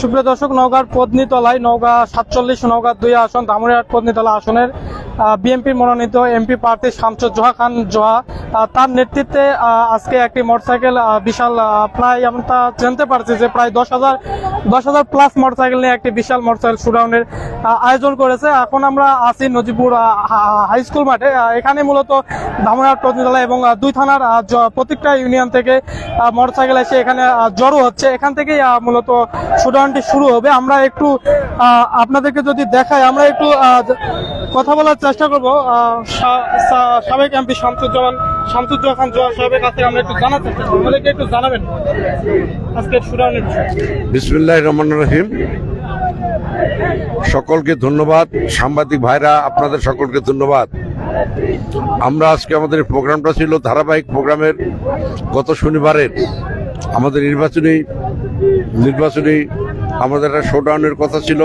সুপ্রিয় দর্শক, নওগাঁর পত্নীতলায় নওগাঁ সাতচল্লিশ, নওগাঁ দুই আসন ধামুরিয়াট পত্নীতলা আসনের বিএনপি মনোনীত এমপি প্রার্থী শামসুর জোহা খান জোহা তার নেতৃত্বে আজকে একটি মোটরসাইকেল বিশাল প্রায় আমরা জানতে পারছি যে প্রায় দশ হাজার দশ হাজার প্লাস মোটরসাইকেল নিয়ে একটি বিশাল মোটরসাইকেল শুডাউনের আয়োজন করেছে। এখন আমরা আছি নজিপুর হাই স্কুল মাঠে। এখানে মূলত ধামুরিয়াট পত্নীতলা এবং দুই থানার প্রত্যেকটা ইউনিয়ন থেকে মোটরসাইকেল এসে এখানে জড়ো হচ্ছে। এখান থেকেই মূলত শুডাউনটি শুরু হবে। আমরা একটু আপনাদেরকে যদি দেখাই, আমরা একটু কথা বলার চেষ্টা করব। সাবেক এমপি শামসুজ্জামান শামসুজ্জামান জোয়ার সাহেবের কাছে আমরা একটু জানার চেষ্টা করব। একটু জানাবেন আজকের শুডাউনের বিসমুল্লাহ রহমান রহিম। সকলকে ধন্যবাদ। সাংবাদিক ভাইরা, আপনাদের সকলকে ধন্যবাদ। আমরা আজকে আমাদের প্রোগ্রামটা ছিল ধারাবাহিক প্রোগ্রামের গত শনিবারের। আমাদের নির্বাচনী নির্বাচনী আমাদের একটা শোডাউনের কথা ছিল,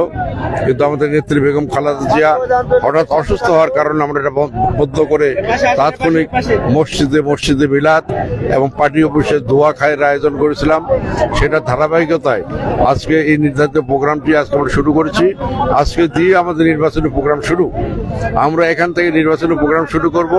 কিন্তু আমাদের নেত্রী বেগম খালেদা জিয়া হঠাৎ অসুস্থ হওয়ার কারণে আমরা এটা বন্ধ করে তাৎক্ষণিক মসজিদে মসজিদে বিলাত এবং পার্টি অফিসে দোয়া খায়ের আয়োজন করেছিলাম। সেটা ধারাবাহিকতায় আজকে এই নির্ধারিত প্রোগ্রামটি আজকে আমরা শুরু করেছি। আজকে দিয়ে আমাদের নির্বাচনী প্রোগ্রাম শুরু। আমরা এখান থেকে নির্বাচনী প্রোগ্রাম শুরু করব।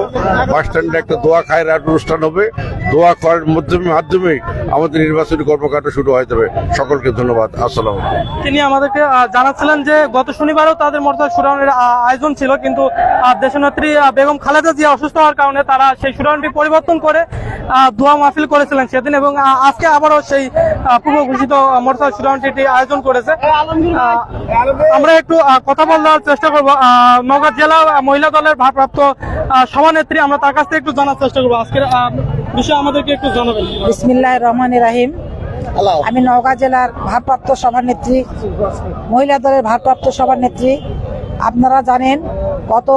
বাস স্ট্যান্ডে একটা দোয়া খায়ের অনুষ্ঠান হবে। দোয়া খাওয়ার মাধ্যমে মাধ্যমে আমাদের নির্বাচনী কর্মকাণ্ড শুরু হয়ে যাবে। সকলকে ধন্যবাদ। আসসালাম তিনি আমাদেরকে জানাচ্ছিলেন যে গত শনিবারও তাদের মোটরসাইকেল শুডাউনের আয়োজন ছিল, কিন্তু দেশনেত্রী বেগম খালেদা জিয়া অসুস্থ হওয়ার কারণে তারা সেই শুডাউনটি পরিবর্তন করে দোয়া মাহফিল করেছিলেন সেদিন এবং আজকে আবারও সেই পূর্ব ঘোষিত মোটরসাইকেল শুডাউনটি আয়োজন করেছে। আমরা একটু কথা বলার চেষ্টা করব। নওগাঁ জেলা মহিলা দলের ভারপ্রাপ্ত সভানেত্রী, আমরা তার কাছ থেকে একটু জানার চেষ্টা করব। আজকের বিষয়ে আমাদেরকে একটু জানাবেন। বিসমিল্লাহ রহমান রাহিম। আমি নওগাঁ জেলার ভারপ্রাপ্ত সভানেত্রী মহিলা দলের ভারপ্রাপ্ত সভানেত্রী আপনারা জানেন গত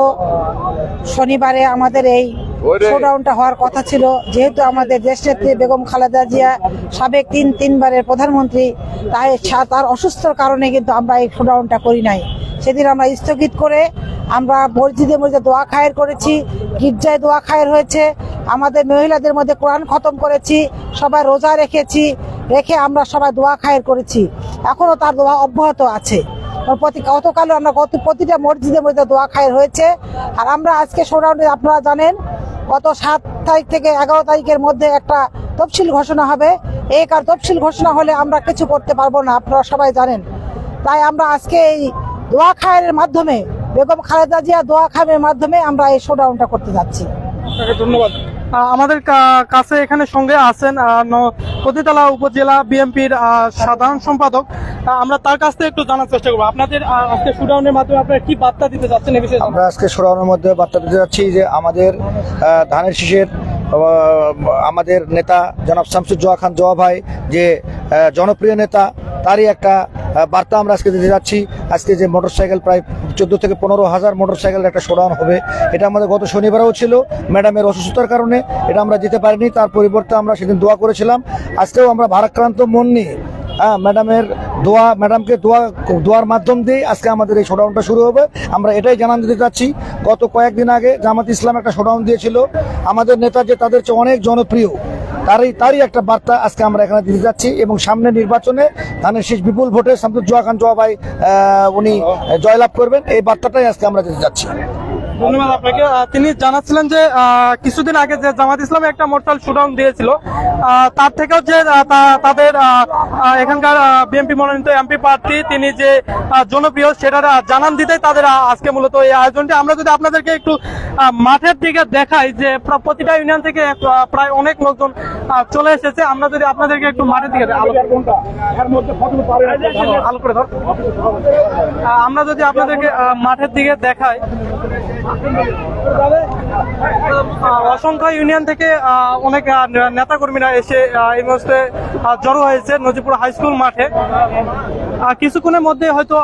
শনিবারে আমাদের এই শোডাউনটা হওয়ার কথা ছিল। যেহেতু আমাদের দেশনেত্রী বেগম খালেদা জিয়া সাবেক তিন তিনবারের প্রধানমন্ত্রী তাই তার অসুস্থর কারণে কিন্তু আমরা এই শোডাউনটা করি নাই। সেদিন আমরা স্থগিত করে আমরা মসজিদে মসজিদে দোয়া খায়ের করেছি গির্জায় দোয়া খায়ের হয়েছে। আমাদের মহিলাদের মধ্যে কোরআন খতম করেছি সবাই রোজা রেখেছি। রেখে আমরা সবাই দোয়া খায়ের করেছি। এখনও তার দোয়া অব্যাহত আছে। প্রতি গতকালও আমরা গত প্রতিটা মসজিদের মধ্যে দোয়া খায়ের হয়েছে। আর আমরা আজকে শোডাউনে আপনারা জানেন, গত সাত তারিখ থেকে এগারো তারিখের মধ্যে একটা তফসিল ঘোষণা হবে। এই কার তফসিল ঘোষণা হলে আমরা কিছু করতে পারব না, আপনারা সবাই জানেন। তাই আমরা আজকে এই দোয়া খায়ের মাধ্যমে, বেগম খালেদা জিয়া দোয়া খায়ের মাধ্যমে আমরা এই শোডাউনটা করতে যাচ্ছি। ধন্যবাদ। আমাদের কাছে এখানে সঙ্গে আছেন পতিতলা উপজেলা বিএনপির সাধারণ সম্পাদক। আমরা তার কাছ থেকে একটু জানার চেষ্টা করব। আপনাদের আজকে শুডাউনের মাধ্যমে আপনারা কি বার্তা দিতে যাচ্ছেন এ বিষয়ে? আমরা আজকে সোড়ানোর মধ্যে বার্তা দিতে যাচ্ছি যে আমাদের ধানের শীষের আমাদের নেতা জনাব শামসুজ্জোয়া খান জোয়া ভাই যে জনপ্রিয় নেতা তারই একটা বার্তা আমরা আজকে দিতে যাচ্ছি। আজকে যে মোটরসাইকেল প্রায় চোদ্দ থেকে পনেরো হাজার মোটরসাইকেল একটা শোডাউন হবে। এটা আমাদের গত শনিবারও ছিল। ম্যাডামের অসুস্থতার কারণে এটা আমরা দিতে পারিনি। তার পরিবর্তে আমরা সেদিন দোয়া করেছিলাম। আজকেও আমরা ভারাক্রান্ত মন নিয়ে হ্যাঁ ম্যাডামের দোয়া, ম্যাডামকে দোয়া, দোয়ার মাধ্যম দিয়ে আজকে আমাদের এই শোডাউনটা শুরু হবে। আমরা এটাই জানান দিতে চাচ্ছি গত কয়েকদিন আগে জামাত ইসলাম একটা শোডাউন দিয়েছিল। আমাদের নেতা যে তাদের চেয়ে অনেক জনপ্রিয় তারই তারই একটা বার্তা আজকে আমরা এখানে দিতে যাচ্ছি এবং সামনে নির্বাচনে ধানের শেষ বিপুল ভোটে শামসুর জোয়া খান জোয়া ভাই উনি জয়লাভ করবেন। এই বার্তাটাই আজকে আমরা দিতে যাচ্ছি। ধন্যবাদ আপনাকে। তিনি জানাচ্ছিলেন যে কিছুদিন আগে যে জামাত ইসলামে একটা মোটরসাইকেল শুডাউন দিয়েছিল তার থেকেও যে তাদের এখানকার বিএনপি মনোনীত এমপি প্রার্থী, তিনি যে জনপ্রিয়, সেটার জানান দিতেই তাদের আজকে মূলত এই আয়োজনটি। আমরা যদি আপনাদেরকে একটু মাঠের দিকে দেখাই যে প্রতিটা ইউনিয়ন থেকে প্রায় অনেক লোকজন চলে এসেছে, আমরা যদি আপনাদেরকে একটু মাঠের দিকে আমরা যদি আপনাদেরকে মাঠের দিকে দেখাই অসংখ্য ইউনিয়ন থেকে অনেক নেতা কর্মীরা এসে এই মুহূর্তে জড়ো হয়েছে নজিপুর হাই স্কুল মাঠে। কিছুক্ষণের মধ্যে হয়তো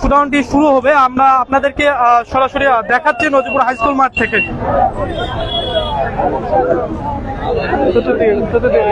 শুডাউনটি শুরু হবে। আমরা আপনাদেরকে সরাসরি দেখাচ্ছি নজিপুর হাই স্কুল মাঠ থেকে। চতুর্দিকে।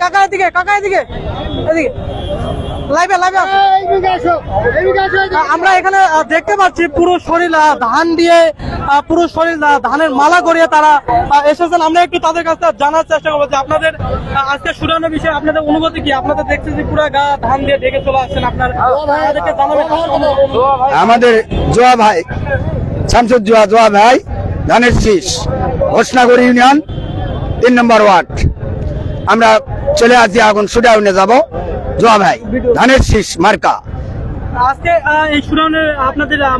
কাকা এদিকে কাকা এদিকে এদিকে। লাইভে লাইভে আমরা এখানে দেখতে পাচ্ছি পুরো শরীর ধান দিয়ে পুরো শরীর ধানের মালা করিয়ে তারা এসেছেন। আমরা একটু তাদের কাছ জানার চেষ্টা করব যে আপনাদের আজকে শুনানো বিষয়ে আপনাদের অনুভূতি কি? আপনাদের দেখছি যে পুরো গা ধান দিয়ে ঢেকে চলে আসছেন আপনার। আমাদের জোয়া ভাই, শামসুদ জোয়া জোয়া ভাই, ধানের শীষ ঘোষণাগর ইউনিয়ন, তিন নম্বর ওয়ার্ড। আমরা চলে আসছি, এখন সুডাউনে যাব। জোয়া ভাই ধানের শীষ মার্কা। আজকে এই শুনানোর আপনাদের আহ,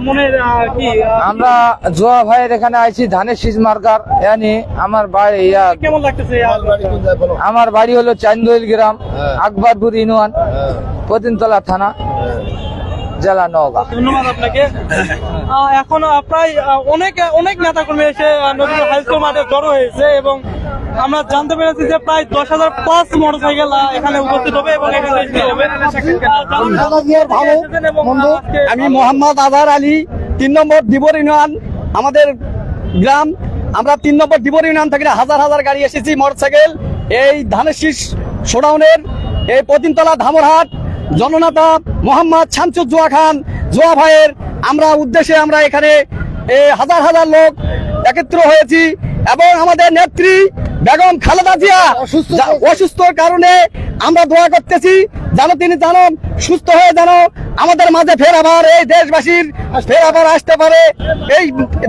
কি আমরা জোয়া ভাইয়ের এখানে আইছি ধানের শীষ মার্কার। আমার বাড়ি কেমন লাগতেছে আমার বাড়ি হলো চান্দোইল গ্রাম আকবরপুর ইউনিয়ন পতিনতলা থানা জেলা নওগাঁ। ধন্যবাদ আপনাকে। এখন প্রায় অনেক অনেক নেতা কর্মী এসে আহ, নদীপুর হাই স্কুল মাঠে জড়ো হয়েছে এবং আমরা জানতে পেরেছি যে প্রায় দশ হাজার পাঁচ মোটরসাইকেল এখানে উপস্থিত হবে এবং এখানে আমি মোহাম্মদ আজহার আলী তিন নম্বর দিবর ইউনিয়ন। আমাদের গ্রাম আমরা তিন নম্বর দিবর ইউনিয়ন থেকে হাজার হাজার গাড়ি এসেছি মোটরসাইকেল। এই ধানের শীষ শোডাউনের এই পতিনতলা ধামরহাট জননেতা মোহাম্মদ শামসুদ জোয়া খান জোয়া ভাইয়ের আমরা উদ্দেশ্যে আমরা এখানে হাজার হাজার লোক একত্র হয়েছি এবং আমাদের নেত্রী বেগম খালেদা জিয়া অসুস্থর কারণে আমরা দোয়া করতেছি যেন তিনি জানো সুস্থ হয়ে যেন আমাদের মাঝে ফের আবার এই দেশবাসীর ফের আবার আসতে পারে। এই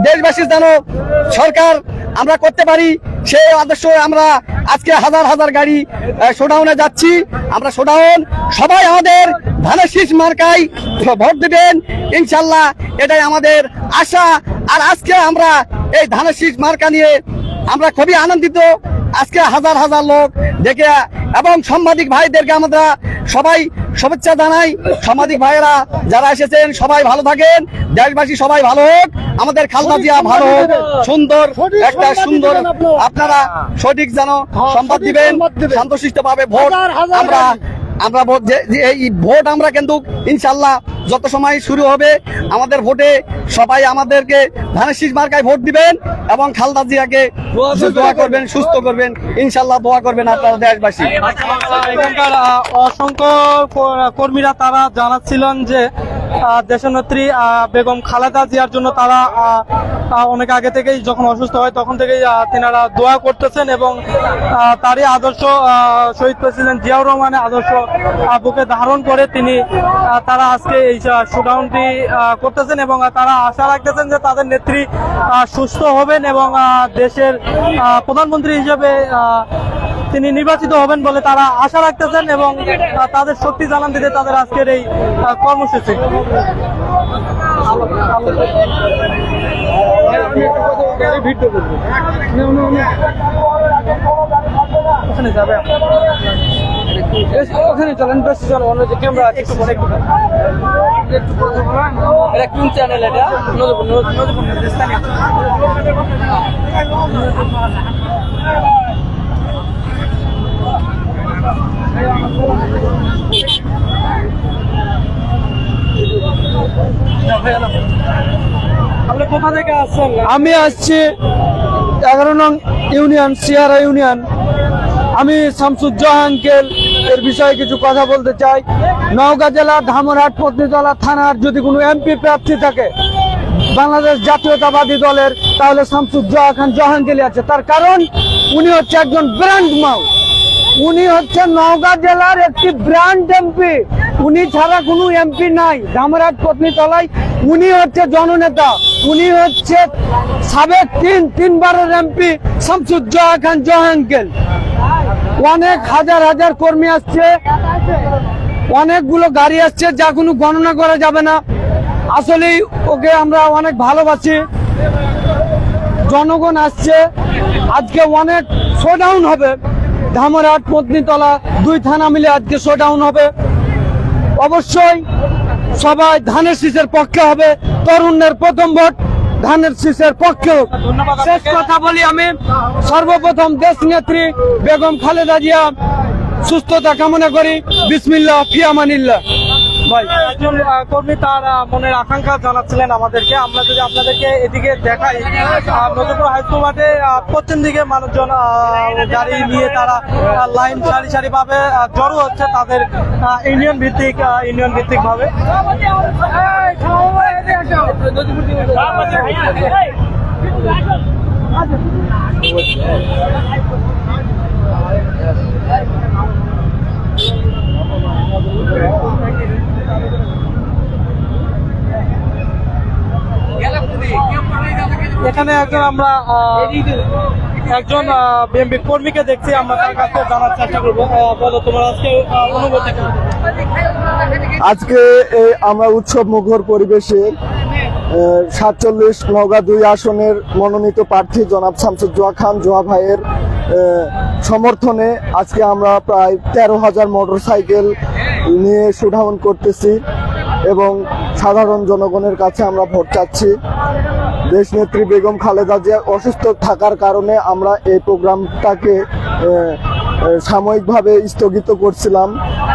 দেশবাসীর যেন সরকার আমরা করতে পারি সেই আদর্শ আমরা আজকে হাজার হাজার গাড়ি শোডাউনে যাচ্ছি। আমরা শোডাউন সবাই আমাদের ধানের শীষ মার্কাই ভোট দেবেন ইনশাল্লাহ এটাই আমাদের আশা। আর আজকে আমরা এই ধানের শীষ মার্কা নিয়ে আমরা খুবই আনন্দিত। আজকে হাজার হাজার লোক দেখে এবং সাংবাদিক ভাইদেরকে আমরা সবাই শুভেচ্ছা জানাই। সাংবাদিক ভাইয়েরা যারা এসেছেন সবাই ভালো থাকেন। দেশবাসী সবাই ভালো হোক। আমাদের খালদা জিয়া ভালো হোক। সুন্দর একটা সুন্দর আপনারা। সঠিক যেন সম্বাদ দিবেন শান্তশিষ্ট ভাবে ভোট আমরা আমরা ভোট এই ভোট আমরা কিন্তু ইনশাল্লাহ যত সময় শুরু হবে, আমাদের ভোটে সবাই আমাদেরকে ধানের শীষ মার্কায় ভোট দিবেন এবং খালদা জিয়াকে দোয়া করবেন, সুস্থ করবেন। ইনশাল্লাহ দোয়া করবেন আপনারা দেশবাসী। অসংখ্য কর্মীরা তারা জানাচ্ছিলেন যে দেশনেত্রী বেগম খালেদা জিয়ার জন্য তারা অনেক আগে থেকেই যখন অসুস্থ হয় তখন থেকেই তেনারা দোয়া করতেছেন এবং তারই আদর্শ শহীদ প্রেসিডেন্ট জিয়াউর রহমানের আদর্শ বুকে ধারণ করে তিনি তারা আজকে এই শোডাউনটি করতেছেন এবং তারা আশা রাখতেছেন যে তাদের নেত্রী সুস্থ হবেন এবং দেশের প্রধানমন্ত্রী হিসেবে তিনি নির্বাচিত হবেন বলে তারা আশা রাখতেছেন এবং তাদের শক্তি জানান দিতে তাদের আজকের এই কর্মসূচি। ক্যামেরা চ্যানেল এটা নজরপুর স্থানীয়। আমি আসছি এগারো নং ইউনিয়ন, সিয়ারা ইউনিয়ন। আমি শামসুজ্জাহানকেল এর বিষয়ে কিছু কথা বলতে চাই। নওগাঁ জেলার ধামরহাট পত্নীতলা থানার যদি কোনো এমপি প্রার্থী থাকে, বাংলাদেশ জাতীয়তাবাদী দলের, তাহলে শামসুজ্জাহা খান জাহাঙ্গীর আছে। তার কারণ, উনি হচ্ছে একজন ব্র্যান্ড মাউ উনি হচ্ছে নওগাঁ জেলার একটি ব্র্যান্ড এমপি। উনি ছাড়া কোনো এমপি নাই ধামরাজ পত্নীতলায়। উনি হচ্ছে জননেতা। উনি হচ্ছে সাবেক তিন, তিনবারের এমপি শামসুজ্জাহা খান জাহাঙ্গীর অনেক হাজার হাজার কর্মী আসছে। অনেকগুলো গাড়ি আসছে, যা কোনো গণনা করা যাবে না। আসলেই ওকে আমরা অনেক ভালোবাসি। জনগণ আসছে। আজকে অনেক শোডাউন হবে। ধামরাট পত্নীতলা দুই থানা মিলে আজকে শোডাউন হবে। অবশ্যই সবাই ধানের শীষের পক্ষে হবে। তরুণের প্রথম ভোট ধানের শীষের পক্ষে শেষ কথা বলি আমি সর্বপ্রথম দেশ নেত্রী বেগম খালেদা জিয়া সুস্থতা কামনা করি। বিসমিল্লা ফিয়ামানিল্লাহ ভাই, একজন কর্মী তার মনের আকাঙ্ক্ষা জানাচ্ছিলেন আমাদেরকে। আমরা যদি আপনাদেরকে এদিকে দেখাই নজরপুর হাই মাঠে পশ্চিম দিকে মানুষজন গাড়ি নিয়ে তারা লাইন সারি সারি ভাবে জড়ো হচ্ছে তাদের ইউনিয়ন ভিত্তিক ইউনিয়ন ভিত্তিক ভাবে। এখানে একজন আমরা একজন বিএমপি কর্মীকে দেখছি, আমরা তার কাছে জানার চেষ্টা করব। বলো, তোমার আজকে অনুভূতি আজকে আমরা উৎসব মুখর পরিবেশে সাতচল্লিশ নওগাঁ দুই আসনের মনোনীত প্রার্থী জনাব শামসুজ্জোয়া খান জোয়া ভাইয়ের সমর্থনে আজকে আমরা প্রায় তেরো হাজার মোটর সাইকেল নিয়ে শোডাউন করতেছি এবং সাধারণ জনগণের কাছে আমরা ভোট চাচ্ছি। দেশনেত্রী বেগম খালেদা জিয়া অসুস্থ থাকার কারণে আমরা এই প্রোগ্রামটাকে সাময়িকভাবে স্থগিত করছিলাম।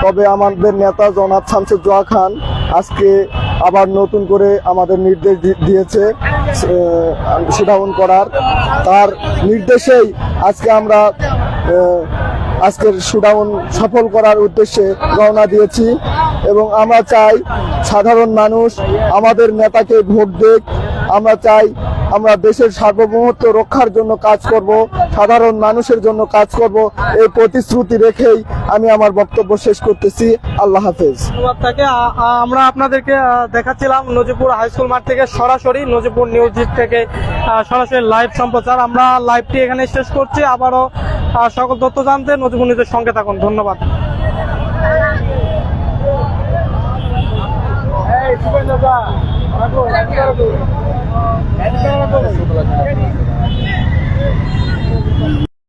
তবে আমাদের নেতা জনাব শামসুজ্জোয়া খান আজকে আবার নতুন করে আমাদের নির্দেশ দিয়েছে শোডাউন করার। তার নির্দেশেই আজকে আমরা আজকের শোডাউন সফল করার উদ্দেশ্যে রওনা দিয়েছি এবং আমরা চাই সাধারণ মানুষ আমাদের নেতাকে ভোট দেখ আমরা চাই আমরা দেশের সার্বভৌমত্ব রক্ষার জন্য কাজ করব, সাধারণ মানুষের জন্য কাজ করব। এই প্রতিশ্রুতি রেখেই আমি আমার বক্তব্য শেষ করতেছি। আল্লাহ হাফেজ। আ- আমরা আপনাদেরকে দেখাচ্ছিলাম নজিপুর হাই স্কুল মাঠ থেকে সরাসরি নজিপুর নিউজ থেকে সরাসরি লাইভ সম্প্রচার। আমরা লাইভটি এখানে শেষ করছি। আবারও সকল তথ্য জানতে নজমুনিদের সঙ্গে থাকুন। ধন্যবাদ। এই